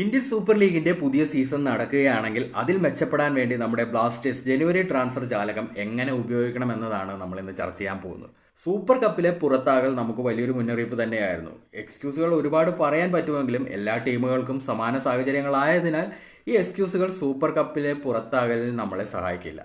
Indian super ലീഗിന്റെ പുതിയ season നടക്കുകയാണെങ്കിൽ അതിൽ മെച്ചപ്പെടാൻ വേണ്ടി നമ്മുടെ ബ്ലാസ്റ്റേഴ്സ് ജനുവരി ട്രാൻസ്ഫർ ജാലകം എങ്ങനെ ഉപയോഗിക്കണം എന്നതാണ് നമ്മൾ ഇന്ന് ചർച്ച ചെയ്യാൻ പോകുന്നത്. സൂപ്പർ കപ്പിലെ പുറത്താകൽ നമുക്ക് വലിയൊരു മുന്നറിയിപ്പ് തന്നെയായിരുന്നു. എക്സ്ക്യൂസുകൾ ഒരുപാട് പറയാൻ പറ്റുമെങ്കിലും എല്ലാ ടീമുകൾക്കും സമാന സാഹചര്യങ്ങളായതിനാൽ ഈ എക്സ്ക്യൂസുകൾ സൂപ്പർ കപ്പിലെ പുറത്താകലിൽ നമ്മളെ സഹായിക്കില്ല.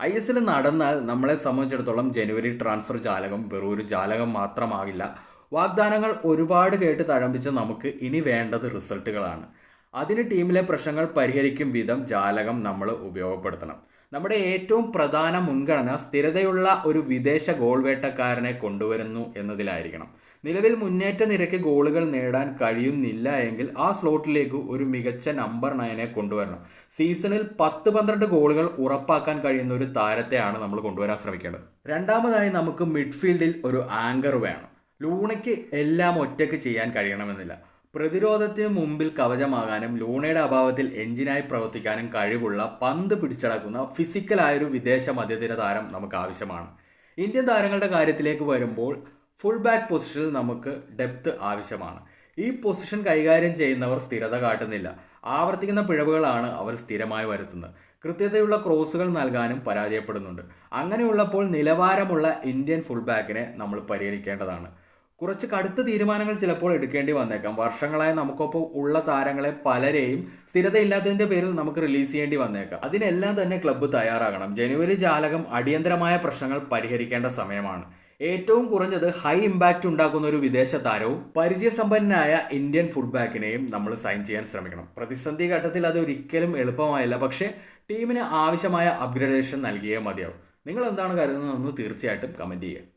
ഐ എസ് എൽ നടന്നാൽ നമ്മളെ സംബന്ധിച്ചിടത്തോളം ജനുവരി ട്രാൻസ്ഫർ ജാലകം വെറും ഒരു ജാലകം മാത്രമാകില്ല. വാഗ്ദാനങ്ങൾ ഒരുപാട് കേട്ട് തഴമ്പിച്ച് നമുക്ക് ഇനി വേണ്ടത് റിസൾട്ടുകളാണ്. അതിന് ടീമിലെ പ്രശ്നങ്ങൾ പരിഹരിക്കും വിധം ജാലകം നമ്മൾ ഉപയോഗപ്പെടുത്തണം. നമ്മുടെ ഏറ്റവും പ്രധാന മുൻഗണന സ്ഥിരതയുള്ള ഒരു വിദേശ ഗോൾ വേട്ടക്കാരനെ കൊണ്ടുവരുന്നു എന്നതിലായിരിക്കണം. നിലവിൽ മുന്നേറ്റ നിരക്ക് ഗോളുകൾ നേടാൻ കഴിയുന്നില്ല എങ്കിൽ ആ സ്ലോട്ടിലേക്ക് ഒരു മികച്ച നമ്പർ നയനെ കൊണ്ടുവരണം. സീസണിൽ പത്ത് പന്ത്രണ്ട് ഗോളുകൾ ഉറപ്പാക്കാൻ കഴിയുന്ന ഒരു താരത്തെയാണ് നമ്മൾ കൊണ്ടുവരാൻ ശ്രമിക്കേണ്ടത്. രണ്ടാമതായി നമുക്ക് മിഡ്ഫീൽഡിൽ ഒരു ആങ്കർ വേണം. ലൂണയ്ക്ക് എല്ലാം ഒറ്റയ്ക്ക് ചെയ്യാൻ കഴിയണമെന്നില്ല. പ്രതിരോധത്തിന് മുമ്പിൽ കവചമാകാനും ലൂണയുടെ അഭാവത്തിൽ എഞ്ചിനായി പ്രവർത്തിക്കാനും കഴിവുള്ള പന്ത് പിടിച്ചടക്കുന്ന ഫിസിക്കലായൊരു വിദേശ മധ്യതിര താരം നമുക്ക് ആവശ്യമാണ്. ഇന്ത്യൻ താരങ്ങളുടെ കാര്യത്തിലേക്ക് വരുമ്പോൾ ഫുൾ ബാക്ക് പൊസിഷനിൽ നമുക്ക് ഡെപ്ത് ആവശ്യമാണ്. ഈ പൊസിഷൻ കൈകാര്യം ചെയ്യുന്നവർ സ്ഥിരത കാട്ടുന്നില്ല. ആവർത്തിക്കുന്ന പിഴവുകളാണ് അവർ സ്ഥിരമായി വരുത്തുന്നത്. കൃത്യതയുള്ള ക്രോസുകൾ നൽകാനും പരാജയപ്പെടുന്നുണ്ട്. അങ്ങനെയുള്ളപ്പോൾ നിലവാരമുള്ള ഇന്ത്യൻ ഫുൾ ബാക്കിനെ നമ്മൾ പരിഗണിക്കേണ്ടതാണ്. കുറച്ച് കടുത്ത തീരുമാനങ്ങൾ ചിലപ്പോൾ എടുക്കേണ്ടി വന്നേക്കാം. വർഷങ്ങളായി നമുക്കൊപ്പം ഉള്ള താരങ്ങളെ പലരെയും സ്ഥിരതയില്ലാത്തതിന്റെ പേരിൽ നമുക്ക് റിലീസ് ചെയ്യേണ്ടി വന്നേക്കാം. അതിനെല്ലാം തന്നെ ക്ലബ്ബ് തയ്യാറാകണം. ജനുവരി ജാലകം അടിയന്തരമായ പ്രശ്നങ്ങൾ പരിഹരിക്കേണ്ട സമയമാണ്. ഏറ്റവും കുറഞ്ഞത് ഹൈ ഇമ്പാക്റ്റ് ഉണ്ടാക്കുന്ന ഒരു വിദേശ താരവും പരിചയസമ്പന്നനായ ഇന്ത്യൻ ഫുഡ് ബാക്കിനെയും നമ്മൾ സൈൻ ചെയ്യാൻ ശ്രമിക്കണം. പ്രതിസന്ധി ഘട്ടത്തിൽ അത് ഒരിക്കലും എളുപ്പമായില്ല. പക്ഷേ ടീമിന് ആവശ്യമായ അപ്ഗ്രഡേഷൻ നൽകിയേ മതിയാവും. നിങ്ങൾ എന്താണ് കരുതുന്നതെന്ന് തീർച്ചയായിട്ടും കമന്റ് ചെയ്യുക.